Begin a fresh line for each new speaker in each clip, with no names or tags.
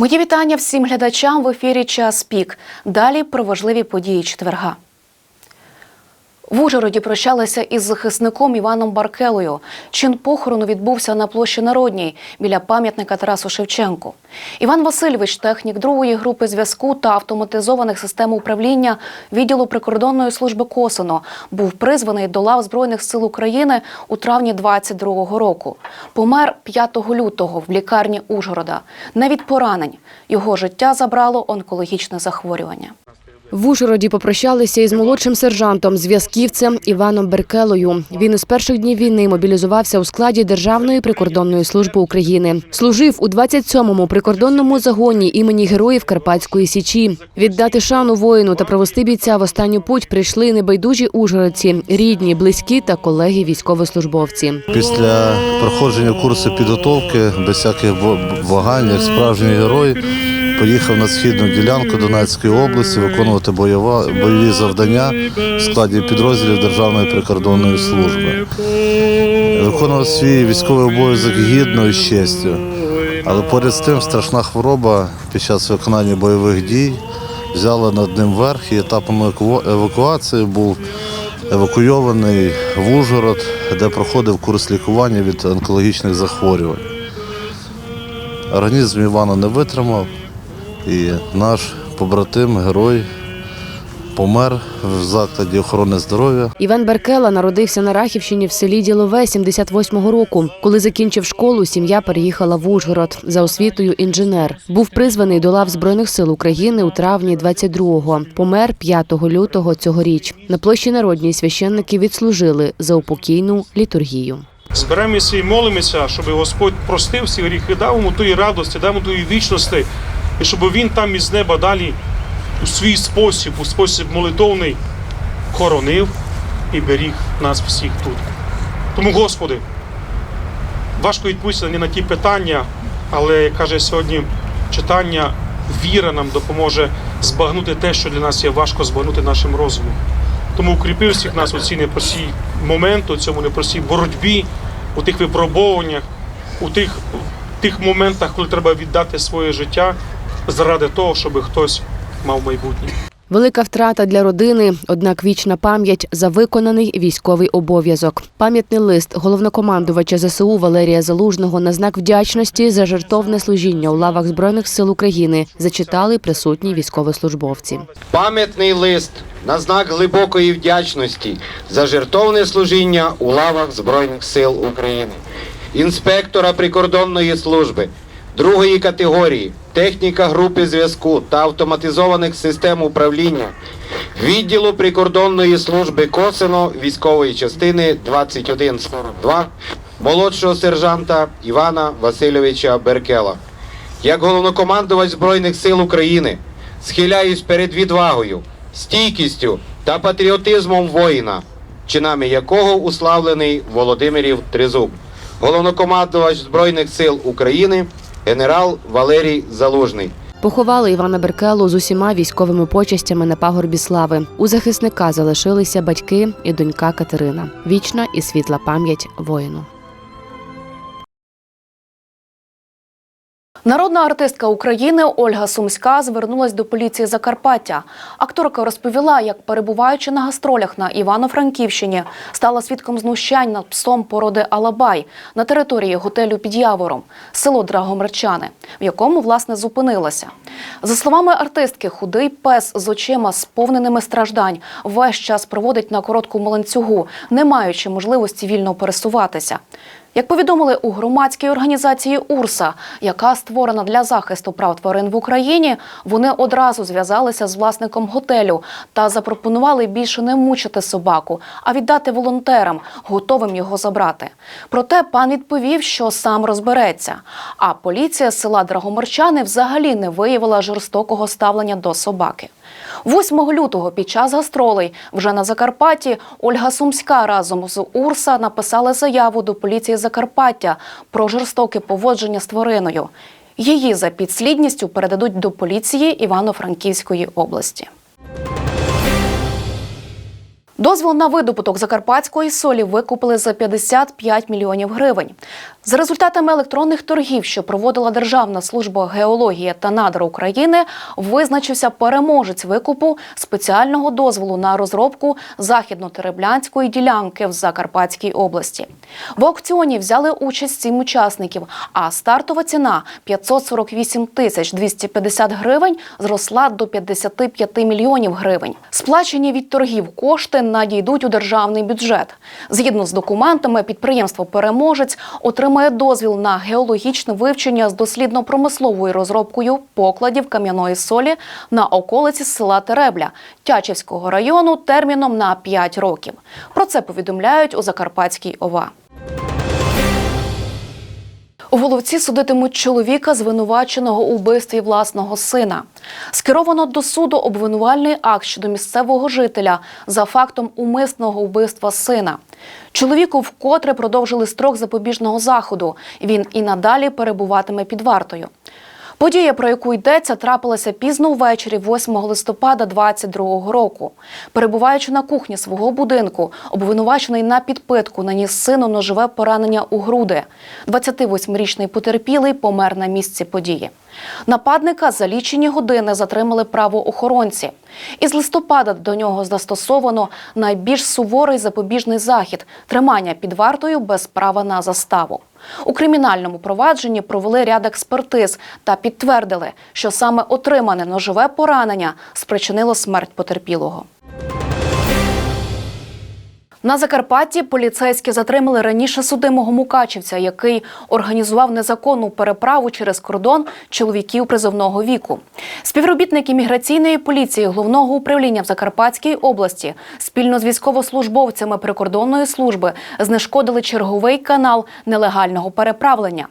Мої вітання всім глядачам в ефірі Час пік. Далі про важливі події четверга. В Ужгороді прощалися із захисником Іваном Баркелою. Чин похорону відбувся на площі Народній біля пам'ятника Тарасу Шевченку. Іван Васильович, технік другої групи зв'язку та автоматизованих систем управління відділу прикордонної служби Косино, був призваний до лав Збройних сил України у травні 22-го року. Помер 5 лютого в лікарні Ужгорода. Не від поранень. Його життя забрало онкологічне захворювання.
В Ужгороді попрощалися із молодшим сержантом, зв'язківцем Іваном Беркелою. Він із перших днів війни мобілізувався у складі Державної прикордонної служби України. Служив у 27-му прикордонному загоні імені Героїв Карпатської Січі. Віддати шану воїну та провести бійця в останню путь прийшли небайдужі ужгородці, рідні, близькі та колеги військовослужбовці.
Після проходження курсу підготовки без всяких вагань, як справжній герой, поїхав на східну ділянку Донецької області виконувати бойова, бойові завдання в складі підрозділів Державної прикордонної служби. Виконував свій військовий обов'язок гідно і з честю. Але поряд з тим страшна хвороба під час виконання бойових дій взяла над ним верх і етапом евакуації був евакуйований в Ужгород, де проходив курс лікування від онкологічних захворювань. Організм Івана не витримав, і наш побратим, герой, помер в закладі охорони здоров'я.
Іван Беркела народився на Рахівщині в селі Ділове 78-го року. Коли закінчив школу, сім'я переїхала в Ужгород за освітою інженер. Був призваний до лав Збройних сил України у травні 22-го. Помер 5 лютого цьогоріч. На площі Народній священники відслужили за упокійну літургію.
Зберемося і молимося, щоб Господь простив всі гріхи, дав йому тої радості, дав йому тої вічності, і щоб він там із неба далі у свій спосіб, у спосіб молитовний, хоронив і беріг нас всіх тут. Тому, Господи, важко відповісти на ті питання, але як каже сьогодні читання, віра нам допоможе збагнути те, що для нас є важко збагнути нашим розумом. Тому укріпив всіх нас у цій непростій моменти, у цьому непростій боротьбі, у тих випробовуваннях, у тих, тих моментах, коли треба віддати своє життя заради того, щоб хтось мав майбутнє.
Велика втрата для родини, однак вічна пам'ять за виконаний військовий обов'язок. Пам'ятний лист головнокомандувача ЗСУ Валерія Залужного на знак вдячності за жертовне служіння у лавах Збройних сил України зачитали присутні військовослужбовці.
Пам'ятний лист на знак глибокої вдячності за жертовне служіння у лавах Збройних сил України, інспектора прикордонної служби другої категорії, техніка групи зв'язку та автоматизованих систем управління відділу прикордонної служби Косино військової частини 2142 молодшого сержанта Івана Васильовича Беркела. Як головнокомандувач Збройних сил України схиляюсь перед відвагою, стійкістю та патріотизмом воїна, чинами якого уславлений Володимирів Тризуб, головнокомандувач Збройних сил України, генерал Валерій Залужний.
Поховали Івана Беркелу з усіма військовими почестями на пагорбі слави. У захисника залишилися батьки і донька Катерина. Вічна і світла пам'ять воїну.
Народна артистка України Ольга Сумська звернулась до поліції Закарпаття. Акторка розповіла, як перебуваючи на гастролях на Івано-Франківщині, стала свідком знущань над псом породи Алабай на території готелю під Явором, село Драгомерчани, в якому власне зупинилася. За словами артистки, худий пес з очима сповненими страждань весь час проводить на короткому ланцюгу, не маючи можливості вільно пересуватися. Як повідомили у громадській організації УРСА, яка створена для захисту прав тварин в Україні, вони одразу зв'язалися з власником готелю та запропонували більше не мучити собаку, а віддати волонтерам, готовим його забрати. Проте пан відповів, що сам розбереться. А поліція села Драгоморчани взагалі не виявила жорстокого ставлення до собаки. 8 лютого під час гастролей вже на Закарпатті Ольга Сумська разом з Урса написала заяву до поліції Закарпаття про жорстоке поводження з твариною. Її за підслідністю передадуть до поліції Івано-Франківської області. Дозвіл на видобуток закарпатської солі викупили за 55 мільйонів гривень. За результатами електронних торгів, що проводила Державна служба геології та надр України, визначився переможець викупу спеціального дозволу на розробку західно-тереблянської ділянки в Закарпатській області. В аукціоні взяли участь сім учасників, а стартова ціна 548 тисяч 250 гривень зросла до 55 мільйонів гривень. Сплачені від торгів кошти надійдуть у державний бюджет. Згідно з документами, підприємство Переможець отримає дозвіл на геологічне вивчення з дослідно-промисловою розробкою покладів кам'яної солі на околиці села Теребля Тячівського району терміном на 5 років. Про це повідомляють у Закарпатській ОВА. У головці судитимуть чоловіка, звинуваченого у вбивстві власного сина. Скеровано до суду обвинувальний акт щодо місцевого жителя за фактом умисного вбивства сина. Чоловіку вкотре продовжили строк запобіжного заходу. Він і надалі перебуватиме під вартою. Подія, про яку йдеться, трапилася пізно ввечері 8 листопада 22 року. Перебуваючи на кухні свого будинку, обвинувачений на підпитку наніс сину ножове поранення у груди. 28-річний потерпілий помер на місці події. Нападника за лічені години затримали правоохоронці. Із листопада до нього застосовано найбільш суворий запобіжний захід тримання під вартою без права на заставу. У кримінальному провадженні провели ряд експертиз та підтвердили, що саме отримане ножове поранення спричинило смерть потерпілого. На Закарпатті поліцейські затримали раніше судимого мукачівця, який організував незаконну переправу через кордон чоловіків призовного віку. Співробітники міграційної поліції головного управління в Закарпатській області спільно з військовослужбовцями прикордонної служби знешкодили черговий канал нелегального переправлення.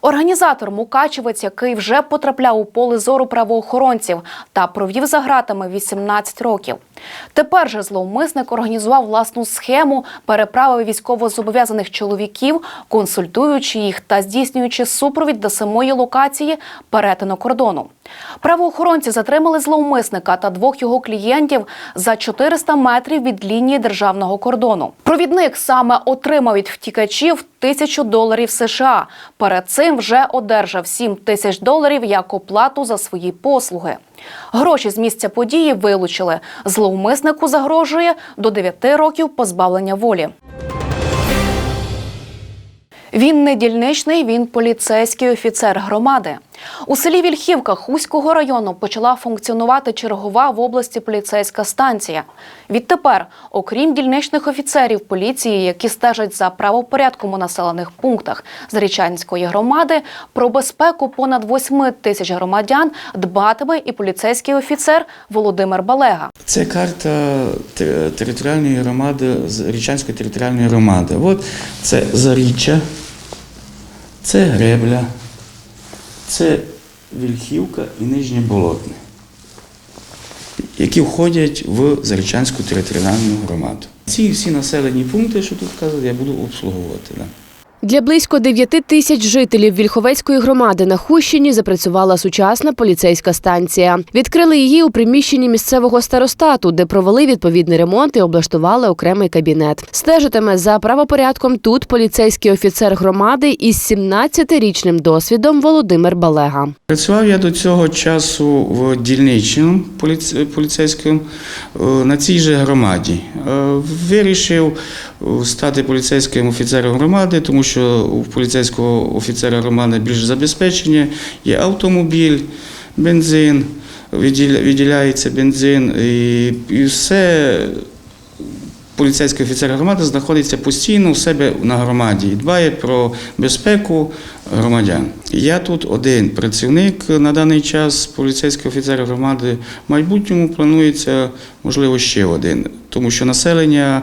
Організатор Мукачевець, який вже потрапляв у поле зору правоохоронців та провів за ґратами 18 років. Тепер же зловмисник організував власну схему переправи військовозобов'язаних чоловіків, консультуючи їх та здійснюючи супровід до самої локації перетину кордону. Правоохоронці затримали зловмисника та двох його клієнтів за 400 метрів від лінії державного кордону. Провідник саме отримав від втікачів тисячу доларів США. Перед цим вже одержав 7 тисяч доларів як оплату за свої послуги. Гроші з місця події вилучили. Зловмиснику загрожує до 9 років позбавлення волі. Він не дільничний, він поліцейський офіцер громади. У селі Вільхівка Хуського району почала функціонувати чергова в області поліцейська станція. Відтепер, окрім дільничних офіцерів поліції, які стежать за правопорядком у населених пунктах Зарічанської громади, про безпеку понад 8 тисяч громадян дбатиме і поліцейський офіцер Володимир Балега.
Це карта територіальної громади, Річанської територіальної громади. От це Заріччя, це Гребля, це Вільхівка і Нижнє Болотне, які входять в Зарічанську територіальну громаду. Ці всі населені пункти, що тут вказані, я буду обслуговувати. Да.
Для близько 9 тисяч жителів Вільховецької громади на Хущині запрацювала сучасна поліцейська станція. Відкрили її у приміщенні місцевого старостату, де провели відповідний ремонт і облаштували окремий кабінет. Стежитиме за правопорядком тут поліцейський офіцер громади із 17-річним досвідом Володимир Балега.
Працював я до цього часу в дільничному поліц- поліцейському е, на цій же громаді. Е, Вирішив е, стати поліцейським офіцером громади, тому що у поліцейського офіцера Романа більш забезпечення, є автомобіль, бензин, відділя- відділяється бензин і все поліцейський офіцер громади знаходиться постійно у себе на громаді і дбає про безпеку громадян. Я тут один працівник на даний час поліцейський офіцер громади. В майбутньому планується, можливо, ще один, тому що населення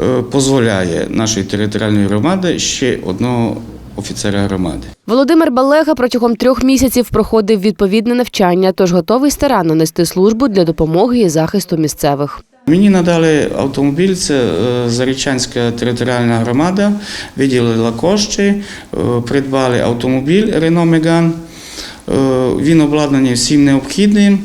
е, дозволяє нашої територіальної громади ще одного офіцера громади.
Володимир Балега протягом трьох місяців проходив відповідне навчання, тож готовий старанно нести службу для допомоги і захисту місцевих.
Мені надали автомобіль, це е, Зарічанська територіальна громада, виділила кошти, е, придбали автомобіль Рено. Е, Він обладнаний всім необхідним.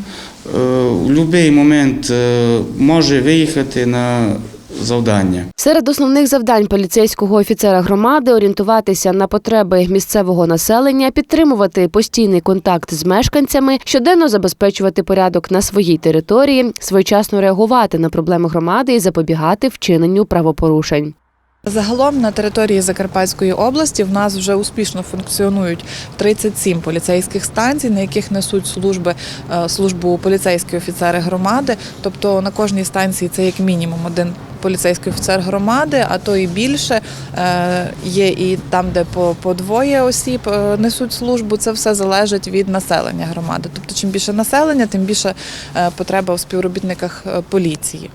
У В будь-який момент е, може виїхати на завдання.
Серед основних завдань поліцейського офіцера громади орієнтуватися на потреби місцевого населення, підтримувати постійний контакт з мешканцями, щоденно забезпечувати порядок на своїй території, своєчасно реагувати на проблеми громади і запобігати вчиненню правопорушень.
Загалом на території Закарпатської області в нас вже успішно функціонують 37 поліцейських станцій, на яких несуть служби е, службу поліцейські офіцери громади. Тобто на кожній станції це як мінімум один поліцейський офіцер громади, а то і більше. Е, Є і там, де по, по двоє осіб е, несуть службу. Це все залежить від населення громади. Тобто, чим більше населення, тим більше е, потреба в співробітниках поліції.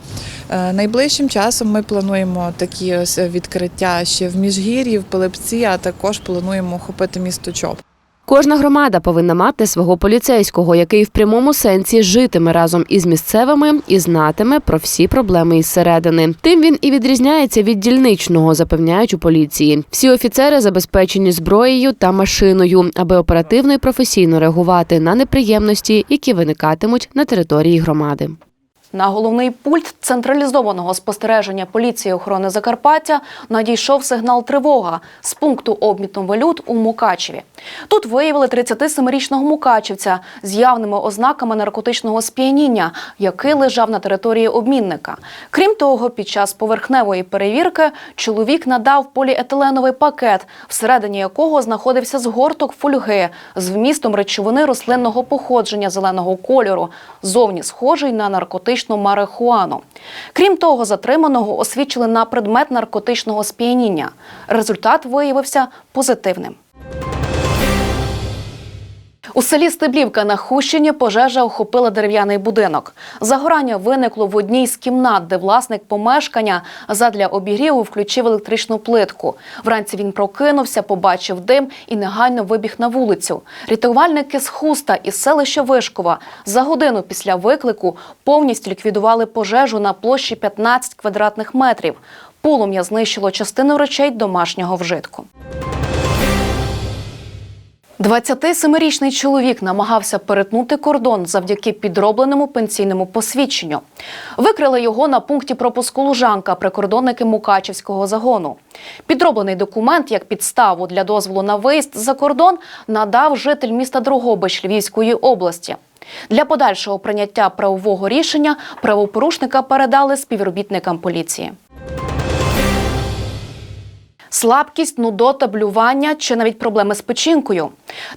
Найближчим часом ми плануємо такі ось відкриття ще в Міжгір'ї, в Пилипці, а також плануємо охопити місто Чоп.
Кожна громада повинна мати свого поліцейського, який в прямому сенсі житиме разом із місцевими і знатиме про всі проблеми із середини. Тим він і відрізняється від дільничного, запевняють у поліції. Всі офіцери забезпечені зброєю та машиною, аби оперативно і професійно реагувати на неприємності, які виникатимуть на території громади.
На головний пульт централізованого спостереження поліції охорони Закарпаття надійшов сигнал тривога з пункту обміту валют у Мукачеві. Тут виявили 37-річного мукачівця з явними ознаками наркотичного сп'яніння, який лежав на території обмінника. Крім того, під час поверхневої перевірки чоловік надав поліетиленовий пакет, всередині якого знаходився згорток фольги з вмістом речовини рослинного походження зеленого кольору, зовні схожий на наркотичну марихуану. Крім того, затриманого освічили на предмет наркотичного сп'яніння. Результат виявився позитивним. У селі Стеблівка на Хущині пожежа охопила дерев'яний будинок. Загорання виникло в одній з кімнат, де власник помешкання задля обігріву включив електричну плитку. Вранці він прокинувся, побачив дим і негайно вибіг на вулицю. Рятувальники з Хуста із селища Вишкова за годину після виклику повністю ліквідували пожежу на площі 15 квадратних метрів. Полум'я знищило частину речей домашнього вжитку. 27-річний чоловік намагався перетнути кордон завдяки підробленому пенсійному посвідченню. Викрили його на пункті пропуску Лужанка прикордонники Мукачівського загону. Підроблений документ як підставу для дозволу на виїзд за кордон надав житель міста Дрогобич Львівської області. Для подальшого прийняття правового рішення правопорушника передали співробітникам поліції. Слабкість, нудота, блювання чи навіть проблеми з печінкою.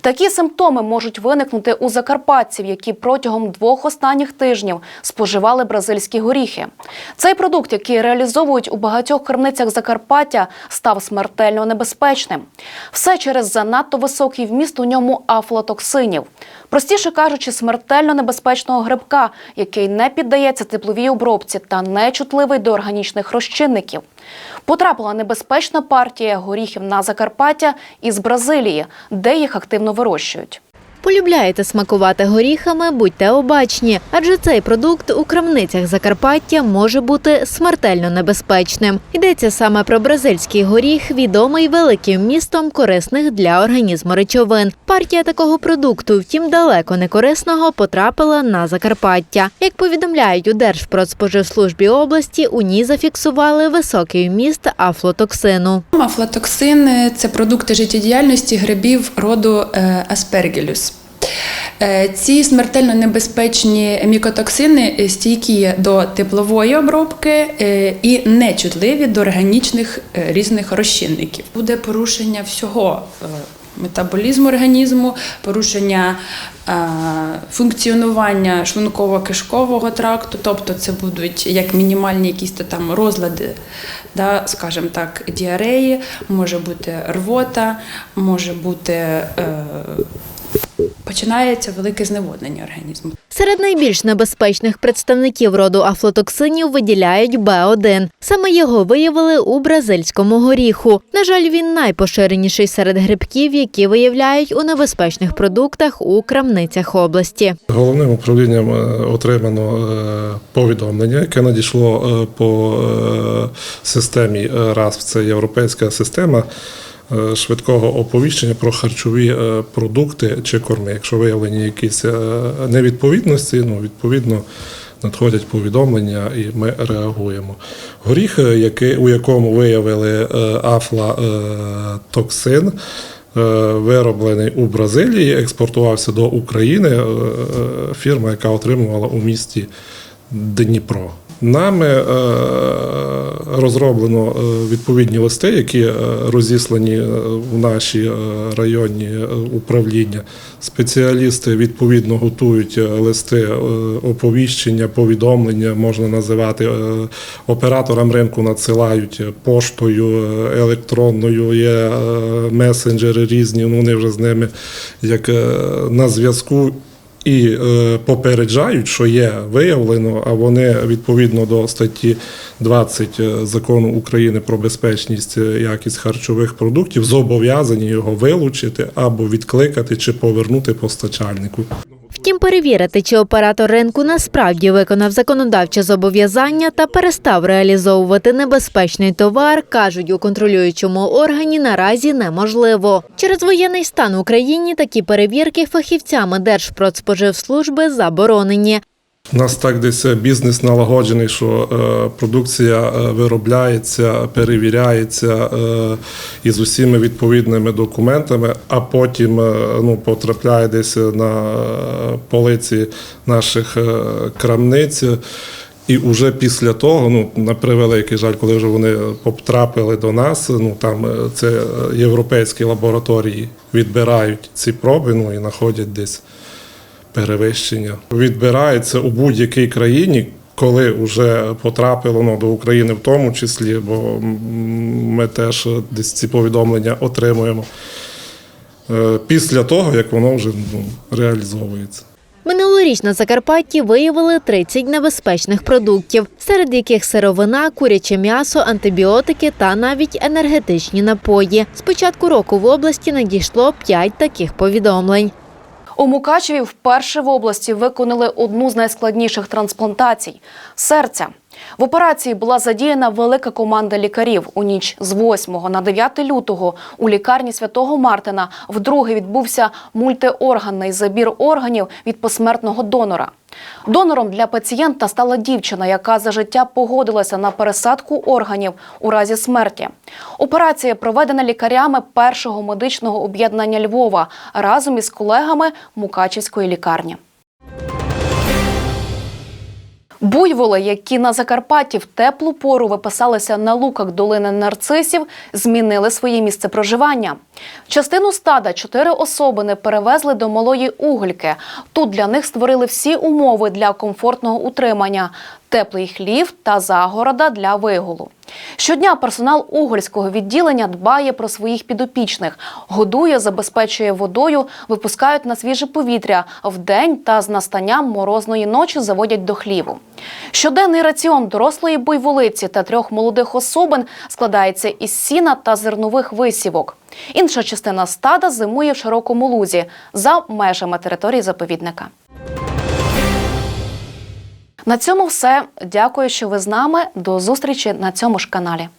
Такі симптоми можуть виникнути у закарпатців, які протягом двох останніх тижнів споживали бразильські горіхи. Цей продукт, який реалізовують у багатьох крамницях Закарпаття, став смертельно небезпечним. Все через занадто високий вміст у ньому афлотоксинів. Простіше кажучи, смертельно небезпечного грибка, який не піддається тепловій обробці та не чутливий до органічних розчинників. Потрапила небезпечна партія горіхів на Закарпаття із Бразилії, де їх активно вирощують.
Полюбляєте смакувати горіхами, будьте обачні, адже цей продукт у крамницях Закарпаття може бути смертельно небезпечним. Йдеться саме про бразильський горіх, відомий великим містом корисних для організму речовин. Партія такого продукту, втім далеко не корисного, потрапила на Закарпаття. Як повідомляють у Держпродспоживслужбі області, у ній зафіксували високий вміст афлотоксину.
Афлатоксин – це продукти життєдіяльності грибів роду. Е, Ці смертельно небезпечні мікотоксини стійкі до теплової обробки е, і нечутливі до органічних е, різних розчинників. Буде порушення всього е, метаболізму організму, порушення е, функціонування шлунково-кишкового тракту, тобто це будуть як мінімальні якісь там розлади, да, скажімо так, діареї, може бути рвота, може бути. Е, Починається велике зневоднення організму.
Серед найбільш небезпечних представників роду афлотоксинів виділяють Б1. Саме його виявили у бразильському горіху. На жаль, він найпоширеніший серед грибків, які виявляють у небезпечних продуктах у крамницях області.
Головним управлінням е, отримано е, повідомлення, яке надійшло е, по системі РАСФ, це європейська система швидкого оповіщення про харчові е, продукти чи корми. Якщо виявлені якісь е, невідповідності, ну відповідно надходять повідомлення і ми реагуємо. Горіх, е, який, у якому виявили е, афлатоксин, е, вироблений у Бразилії, експортувався до України. е, е, Фірма, яка отримувала у місті Дніпро. Нами е, розроблено е, відповідні листи, які е, розіслані в наші районні управління. Спеціалісти відповідно готують листи оповіщення, повідомлення, можна називати операторам ринку надсилають поштою електронною, є месенджери різні. ну, Вони вже з ними як на зв'язку і е, попереджають, що є виявлено, а вони відповідно до статті 20 закону України про безпечність якість харчових продуктів зобов'язані його вилучити або відкликати чи повернути постачальнику.
Втім, перевірити, чи оператор ринку насправді виконав законодавче зобов'язання та перестав реалізовувати небезпечний товар, кажуть у контролюючому органі наразі неможливо. Через воєнний стан в Україні такі перевірки фахівцями Держпродспоживслужби заборонені.
У нас так десь бізнес налагоджений, що е, продукція е, виробляється, перевіряється е, із усіма відповідними документами, а потім е, ну, потрапляє десь на е, полиці наших е, крамниць. І вже після того, ну на превеликий жаль, коли вже вони потрапили до нас, ну там е, це е, європейські лабораторії відбирають ці проби, ну і знаходять десь перевищення. Відбирається у будь-якій країні, коли вже потрапило ну, до України в тому числі, бо ми теж десь ці повідомлення отримуємо е, після того, як воно вже ну, реалізовується.
Минулоріч на Закарпатті виявили 30 небезпечних продуктів, серед яких сировина, куряче м'ясо, антибіотики та навіть енергетичні напої. З початку року в області надійшло 5 таких повідомлень.
У Мукачеві вперше в області виконали одну з найскладніших трансплантацій серця. В операції була задіяна велика команда лікарів. У ніч з 8 на 9 лютого у лікарні святого Мартина вдруге відбувся мультиорганний забір органів від посмертного донора. Донором для пацієнта стала дівчина, яка за життя погодилася на пересадку органів у разі смерті. Операція проведена лікарями першого медичного об'єднання Львова разом із колегами Мукачівської лікарні. Буйволи, які на Закарпатті в теплу пору виписалися на луках долини нарцисів, змінили своє місце проживання. Частину стада чотири особини перевезли до малої угольки. Тут для них створили всі умови для комфортного утримання: теплий хлів та загорода для вигулу. Щодня персонал угольського відділення дбає про своїх підопічних, годує, забезпечує водою, випускають на свіже повітря вдень та з настанням морозної ночі заводять до хліву. Щоденний раціон дорослої буйволиці та трьох молодих особин складається із сіна та зернових висівок. Інша частина стада зимує в широкому лузі за межами території заповідника. На цьому все. Дякую, що ви з нами. До зустрічі на цьому ж каналі.